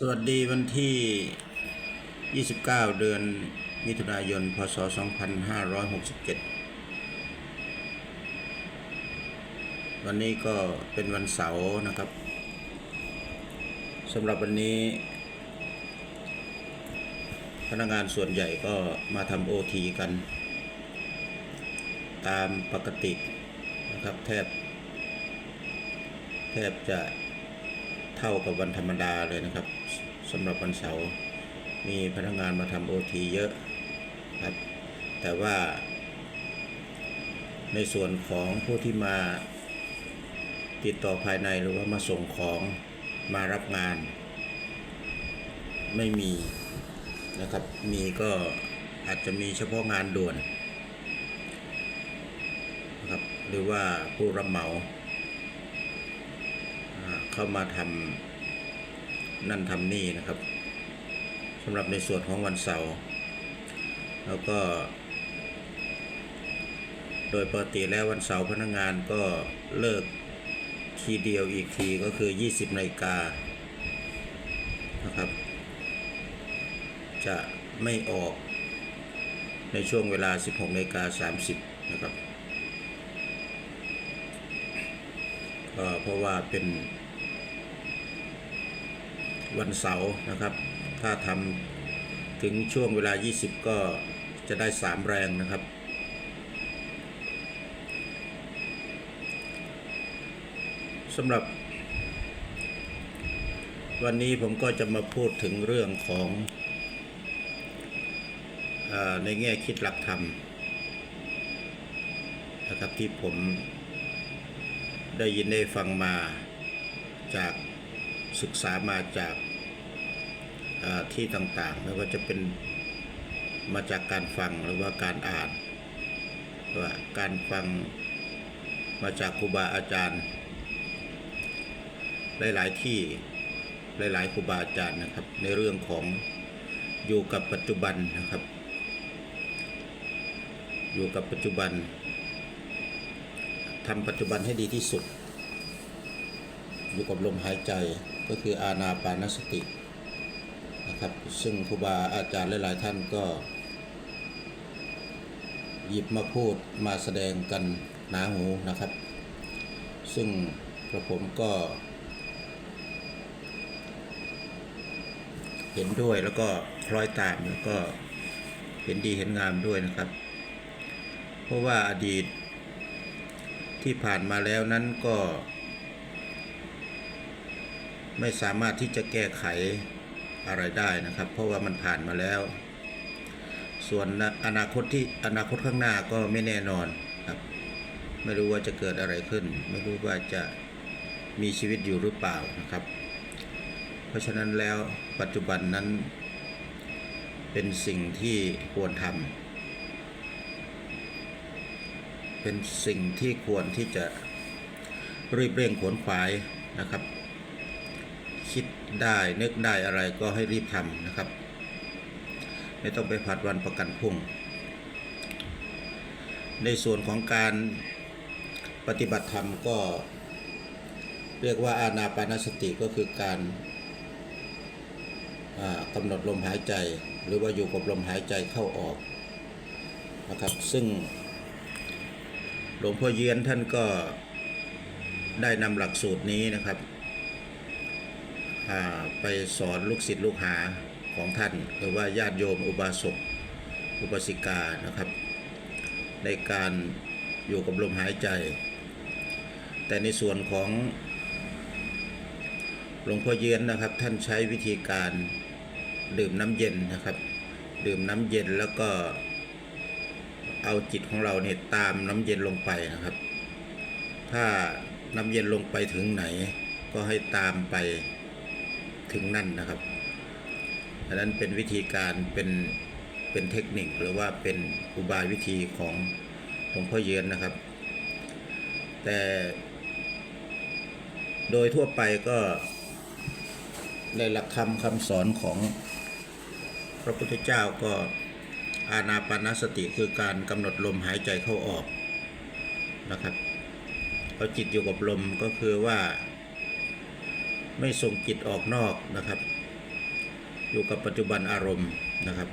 สวัสดีวันที่ 29 เดือนมิถุนายน พศ 2567 วันนี้ก็เป็นวันเสาร์นะครับสำหรับวันนี้ พนักงานส่วนใหญ่ก็มาทำโอทีกัน ตามปกตินะครับแทบ แทบจะ เท่ากับวันธรรมดาเลยนะครับสำหรับวันเสาร์มีพนักงานมาทำโอทีเยอะครับ แต่ว่า ในส่วนของผู้ที่มาติดต่อภายในหรือว่ามาส่งของมารับงาน ไม่มีนะครับ มีก็อาจจะมีเฉพาะงานด่วนนะครับหรือว่าผู้รับเหมาอ่า เข้ามาทำนั่นทำนี่นะครับสำหรับในส่วนของวันเสาร์แล้วก็ โดยปกติแล้ววันเสาร์พนักงานก็เลิกทีเดียวอีกทีก็คือ 20นาฬิกานะครับ จะไม่ออกในช่วงเวลา 16นาฬิกา30 นะครับเพราะว่าเป็น วันเสาร์นะครับ ถ้าทำถึงช่วงเวลา 20 ก็จะได้ 3 แรงนะครับ สำหรับ วันนี้ผมก็จะมาพูดถึงเรื่องของอในแง่คิดหลักธรรมนะครับที่ผมได้ยินได้ฟังมาจาก ศึกษามาจากที่ต่างๆ ไม่ว่าจะเป็นมาจากการฟังหรือว่าการอ่านว่าการฟังมาจากครูบาอาจารย์ หลายๆที่หลายๆครูบาอาจารย์นะครับ ในเรื่องของอยู่กับปัจจุบันนะครับ อยู่กับปัจจุบันทำปัจจุบันให้ดีที่สุด อยู่กับลมหายใจ ก็คืออาณาปานสตินะครับ ซึ่งครูบาอาจารย์หลายๆท่านก็ หยิบมาพูดมาแสดงกันหนาหูนะครับ ซึ่งกระผมก็ เห็นด้วยแล้วก็คล้อยตามแล้วก็เห็นดีเห็นงามด้วยนะครับ เพราะว่าอดีตที่ผ่านมาแล้วนั้นก็ ไม่สามารถที่จะแก้ไขอะไรได้นะครับ เพราะว่ามันผ่านมาแล้ว ส่วนอนาคตที่อนาคตข้างหน้าก็ไม่แน่นอนครับ ไม่รู้ว่าจะเกิดอะไรขึ้น ไม่รู้ว่าจะมีชีวิตอยู่หรือเปล่านะครับ เพราะฉะนั้นแล้วปัจจุบันนั้น เป็นสิ่งที่ควรทำเป็นสิ่งที่ควรที่จะรีบเร่งขวนขวายนะครับ คิดได้นึกได้อะไรก็ให้รีบทำนะครับ ไม่ต้องไปผัดวันประกันพรุ่ง ในส่วนของการปฏิบัติธรรมก็ เรียกว่าอานาปานสติก็คือการกำหนดลมหายใจ หรือว่าอยู่กับลมหายใจเข้าออกนะครับ ซึ่งหลวงพ่อเยียนท่านก็ได้นำหลักสูตรนี้นะครับ ไปสอนลูกศิษย์ลูกหาของท่านหรือว่าญาติโยมอุบาสกอุบาสิกานะครับ ในการอยู่กับลมหายใจ แต่ในส่วนของหลวงพ่อเยียนนะครับ ท่านใช้วิธีการดื่มน้ำเย็นนะครับ ดื่มน้ำเย็นแล้วก็เอาจิตของเราเนี่ยตามน้ำเย็นลงไปนะครับ ถ้าน้ำเย็นลงไปถึงไหนก็ให้ตามไป ถึงนั่นนะครับอันนั้นเป็นวิธีการเป็นเป็นเทคนิคหรือว่าเป็นอุบายวิธีของหลวงพ่อเยือนนะครับ แต่โดยทั่วไปก็ในหลักคำคำสอนของพระพุทธเจ้าก็อานาปานสติคือการกำหนดลมหายใจเข้าออกนะครับเอาจิตอยู่กับลมก็คือว่า ไม่ส่งจิตออกนอกนะครับ อยู่กับปัจจุบันอารมณ์นะครับ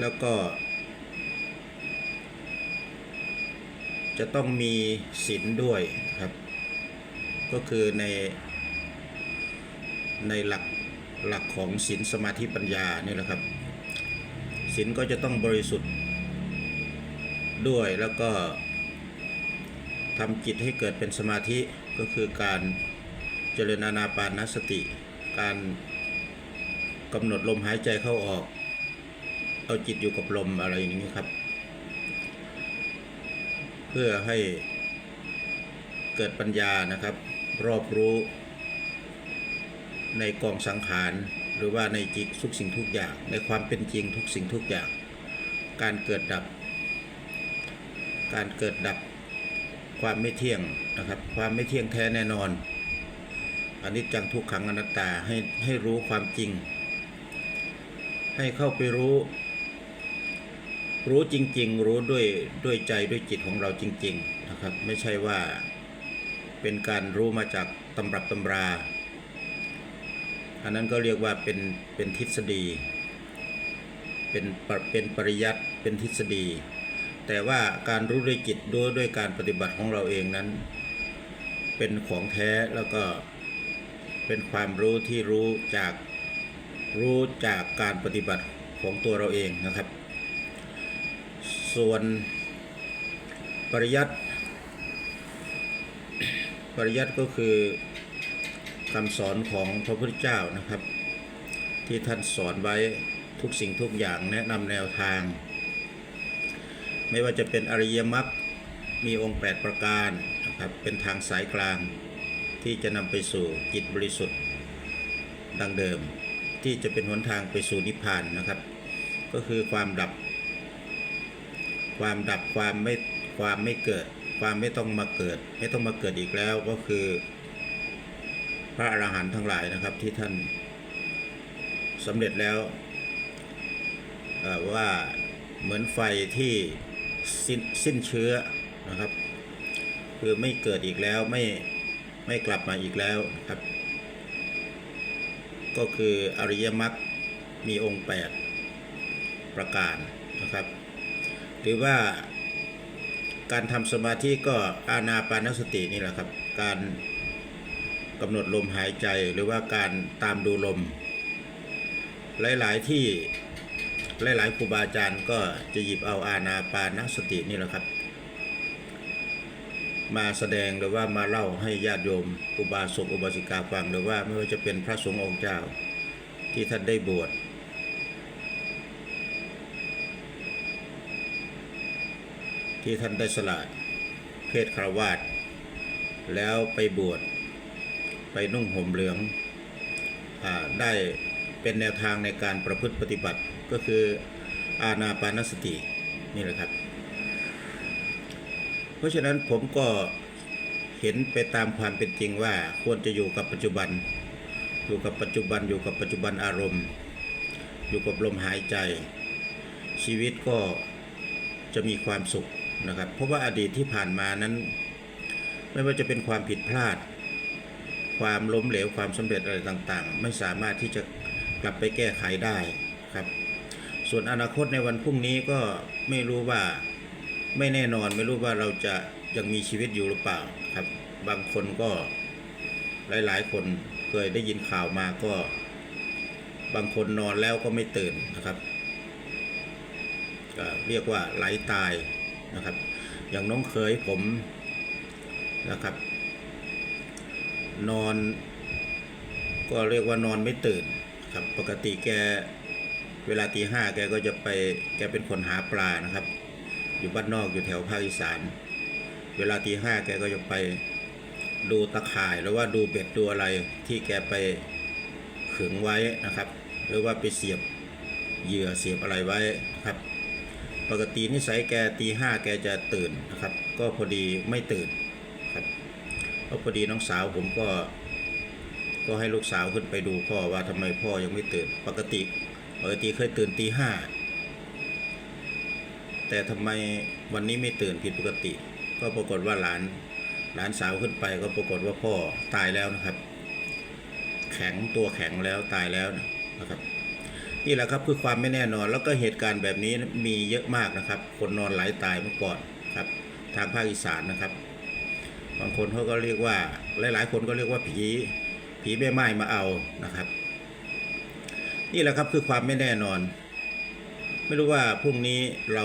แล้วก็ จะต้องมีศีลด้วยครับ ก็คือใน ในหลักหลักของศีลสมาธิปัญญานี่แหละครับศีลก็จะต้องบริสุทธิ์ด้วยแล้วก็ทำจิตให้เกิดเป็นสมาธิ ก็คือการเจริญอานาปานสติ การกำหนดลมหายใจเข้าออก เอาจิตอยู่กับลมอะไรอย่างนี้ครับ เพื่อให้เกิดปัญญานะครับ รอบรู้ในกองสังขารหรือว่าในจิตทุกสิ่งทุกอย่าง ในความเป็นจริงทุกสิ่งทุกอย่าง การเกิดดับ การเกิดดับ ความไม่เที่ยงนะครับ ความไม่เที่ยงแท้แน่นอนอันนี้จังทุกขังอนัตตาให้ให้รู้ความจริง ให้เข้าไปรู้ รู้จริง ๆ รู้ด้วยด้วยใจด้วยจิตของเราจริง ๆนะครับ ไม่ใช่ว่าเป็นการรู้มาจากตำรับตำรา อันนั้นก็เรียกว่าเป็นเป็นทฤษฎี เป็นเป็นปริยัติเป็นทฤษฎี แต่ว่าการรู้ด้วยจิตด้วยด้วยการปฏิบัติของเราเองนั้น เป็นของแท้แล้วก็เป็นความรู้ที่รู้จากรู้จากการปฏิบัติของตัวเราเองนะครับ ส่วนปริยัติปริยัติก็คือคำสอนของพระพุทธเจ้านะครับ ที่ท่านสอนไว้ทุกสิ่งทุกอย่างแนะนำแนวทาง ไม่ว่าจะเป็นอริยมรรคมีองค์ 8 ประการนะครับเป็นทางสายกลางที่จะนำไปสู่จิตบริสุทธิ์ ดังเดิม ที่จะเป็นหนทางไปสู่นิพพานนะครับ ก็คือความดับ ความดับความไม่ความไม่เกิด ความไม่ต้องมาเกิด ไม่ต้องมาเกิดอีกแล้วก็คือ พระอรหันต์ทั้งหลายนะครับที่ท่านสำเร็จแล้วว่าเหมือนไฟที่ สิ้นสิ้นเชื้อนะครับ คือไม่เกิดอีกแล้วไม่ไม่กลับมาอีกแล้วครับ ก็คืออริยมรรคมีองค์ 8 ประการนะครับ หรือว่าการทำสมาธิก็อานาปานสตินี่แหละครับ การกำหนดลมหายใจหรือว่าการตามดูลม หลาย ๆ ที่ หลายๆครูบาอาจารย์ก็จะหยิบเอาอานาปานสตินี่แหละครับ มาแสดงหรือว่ามาเล่าให้ญาติโยมอุบาสกอุบาสิกาฟังหรือว่าไม่ว่าจะเป็นพระสงฆ์องค์เจ้าที่ท่านได้บวชที่ท่านได้สละเพศคารวาสแล้วไปบวชไปนุ่งห่มเหลืองอาได้เป็นแนวทางในการประพฤติปฏิบัติ ก็คืออาณาปานสตินี่แหละครับ เพราะฉะนั้นผมก็เห็นไปตามความเป็นจริงว่าควรจะอยู่กับปัจจุบัน อยู่กับปัจจุบันอยู่กับปัจจุบันอารมณ์ อยู่กับลมหายใจ ชีวิตก็จะมีความสุขนะครับ เพราะว่าอดีตที่ผ่านมานั้น ไม่ว่าจะเป็นความผิดพลาด ความล้มเหลวความสำเร็จอะไรต่างๆ ไม่สามารถที่จะกลับไปแก้ไขได้ ส่วนอนาคตในวันพรุ่งนี้ก็ไม่รู้ว่าไม่แน่นอนไม่รู้ว่าเราจะยังมีชีวิตอยู่หรือเปล่าครับ บางคนก็หลายๆ คนเคยได้ยินข่าวมาก็ บางคนนอนแล้วก็ไม่ตื่นนะครับเรียกว่าไหลตายนะครับ อย่างน้องเคยผมนะครับ นอน ก็เรียกว่านอนไม่ตื่นครับ ปกติแก เวลาตีห้าแกก็จะไปแกเป็นคนหาปลานะครับ อยู่บ้านนอกอยู่แถวภาคอีสาน เวลาตีห้าแกก็จะไปดูตะข่ายหรือว่าดูเบ็ดดูอะไรที่แกไปขึงไว้นะครับ หรือว่าไปเสียบเหยื่อเสียบอะไรไว้ครับ ปกตินิสัยแกตีห้าแกจะตื่นนะครับ ก็พอดีไม่ตื่นครับก็พอดีน้องสาวผมก็ ก็ให้ลูกสาวขึ้นไปดูพ่อว่าทำไมพ่อยังไม่ตื่น ปกติ ปกติเคยตื่นตีห้าแต่ทำไมวันนี้ไม่ตื่นผิดปกติ ก็ปรากฏว่าหลานหลานสาวขึ้นไปก็ปรากฏว่าพ่อตายแล้วนะครับ แข็งตัวแข็งแล้วตายแล้วนะครับนี่แหละครับคือความไม่แน่นอนแล้วก็เหตุการณ์แบบนี้มีเยอะมากนะครับ คนนอนไหลาตายเมื่อก่อนครับ ทางภาคอีสานนะครับ บางคนเขาก็เรียกว่า หลายๆ คนก็เรียกว่าผีผีแม่ไม้มาเอานะครับ นี่แหละครับคือความไม่แน่นอน ไม่รู้ว่าพรุ่งนี้เรา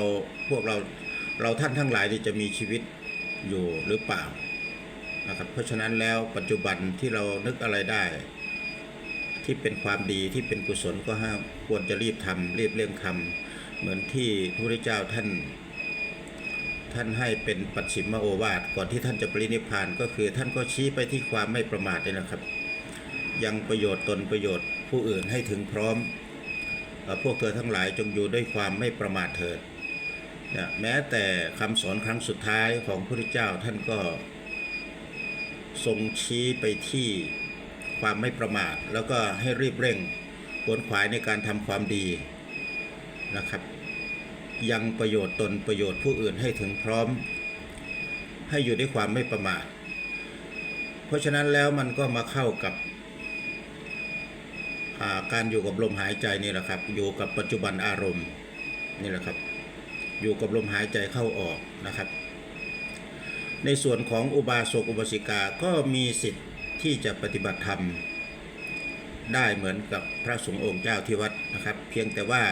พวกเราเราท่านทั้งหลายจะมีชีวิตอยู่หรือเปล่านะครับเพราะฉะนั้นแล้วปัจจุบันที่เรานึกอะไรได้ ที่เป็นความดีที่เป็นกุศลก็ห้ามควรจะรีบทำรีบเร่งทำเหมือนที่พระพุทธเจ้าท่าน ท่านให้เป็นปัจฉิมโอวาทก่อนที่ท่านจะปรินิพพานก็คือท่านก็ชี้ไปที่ความไม่ประมาทนี่นะครับ ยังประโยชน์ตนประโยชน์ผู้อื่นให้ถึงพร้อม พวกเธอทั้งหลายจงอยู่ด้วยความไม่ประมาทเถิดแม้แต่คำสอนครั้งสุดท้ายของพระพุทธเจ้าท่านก็ทรงชี้ไปที่ความไม่ประมาท แล้วก็ให้รีบเร่งขวนขวายในการทำความดีนะครับ ยังประโยชน์ตนประโยชน์ผู้อื่นให้ถึงพร้อม ให้อยู่ด้วยความไม่ประมาท เพราะฉะนั้นแล้วมันก็มาเข้ากับ การอยู่กับลมหายใจนี่แหละครับ อยู่กับปัจจุบันอารมณ์นี่แหละครับ อยู่กับลมหายใจเข้าออกนะครับ ในส่วนของอุบาสกอุบาสิกาก็มีสิทธิ์ที่จะปฏิบัติธรรม ได้เหมือนกับพระสงฆ์องค์เจ้าที่วัดนะครับ เพียงแต่ว่า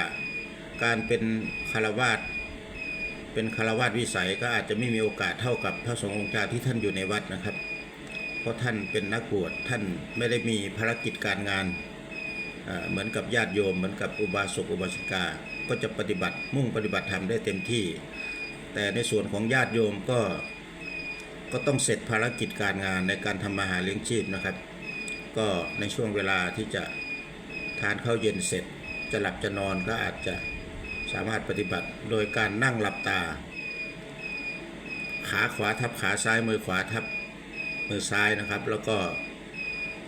การเป็นคารวาสเป็นคารวาสวิสัยก็อาจจะไม่มีโอกาสเท่ากับพระสงฆ์องค์เจ้าที่ท่านอยู่ในวัดนะครับ เพราะท่านเป็นนักบวชท่านไม่ได้มีภารกิจการงาน เหมือนกับญาติโยม เหมือนกับอุบาสกอุบาสิกา ก็จะปฏิบัติมุ่งปฏิบัติธรรมได้เต็มที่ แต่ในส่วนของญาติโยมก็ก็ต้องเสร็จภารกิจการงานในการทำมาหาเลี้ยงชีพนะครับ ก็ในช่วงเวลาที่จะทานข้าวเย็นเสร็จ จะหลับจะนอนก็อาจจะสามารถปฏิบัติโดยการนั่งหลับตา ขาขวาทับขาซ้ายมือขวาทับมือซ้ายนะครับ แล้วก็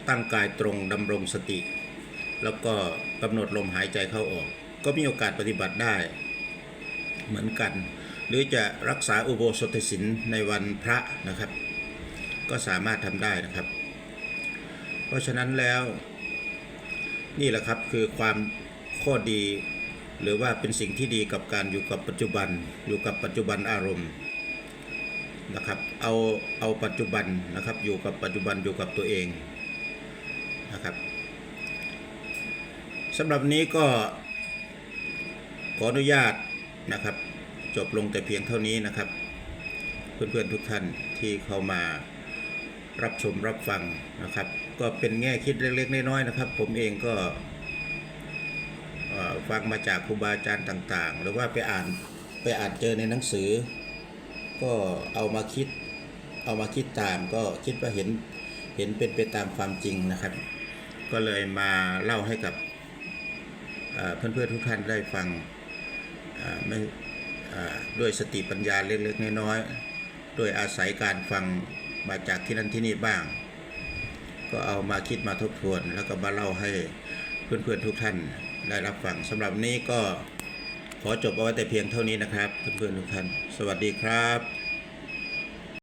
ตั้งกายตรงดำรงสติ แล้วก็กำหนดลมหายใจเข้าออก ก็มีโอกาสปฏิบัติได้เหมือนกัน หรือจะรักษาอุโบสถศีลในวันพระนะครับ ก็สามารถทำได้นะครับ เพราะฉะนั้นแล้วนี่แหละครับคือความข้อดี หรือว่าเป็นสิ่งที่ดีกับการอยู่กับปัจจุบัน อยู่กับปัจจุบันอารมณ์นะครับเอาเอาปัจจุบันนะครับอยู่กับปัจจุบันอยู่กับตัวเองนะครับ สำหรับนี้ก็ขออนุญาตนะครับ จบลงแต่เพียงเท่านี้นะครับ เพื่อนๆทุกท่านที่เข้ามารับชมรับฟังนะครับ ก็เป็นแง่คิดเล็กๆน้อยๆนะครับ ผมเองก็ฟังมาจากครูบาอาจารย์ต่าง ๆ หรือว่าไปอ่านไปอ่านเจอในหนังสือ ก็เอามาคิดเอามาคิดตามก็คิดว่าเห็นเห็นเป็นไปตามความจริงนะครับ ก็เลยมาเล่าให้กับ เอ่อเพื่อนๆทุกท่านได้ฟังไม่ด้วยสติปัญญาเล็กๆน้อยๆโดยอาศัยการฟังมาจากที่นั่นที่นี่บ้าง ก็เอามาคิดมาทบทวน แล้วก็มาเล่าให้เพื่อนๆทุกท่านได้รับฟังสำหรับนนี้ก็ขอจบเอาไว้แต่เพียงเท่านี้นะครับ เพื่อนๆทุกท่าน สวัสดีครับ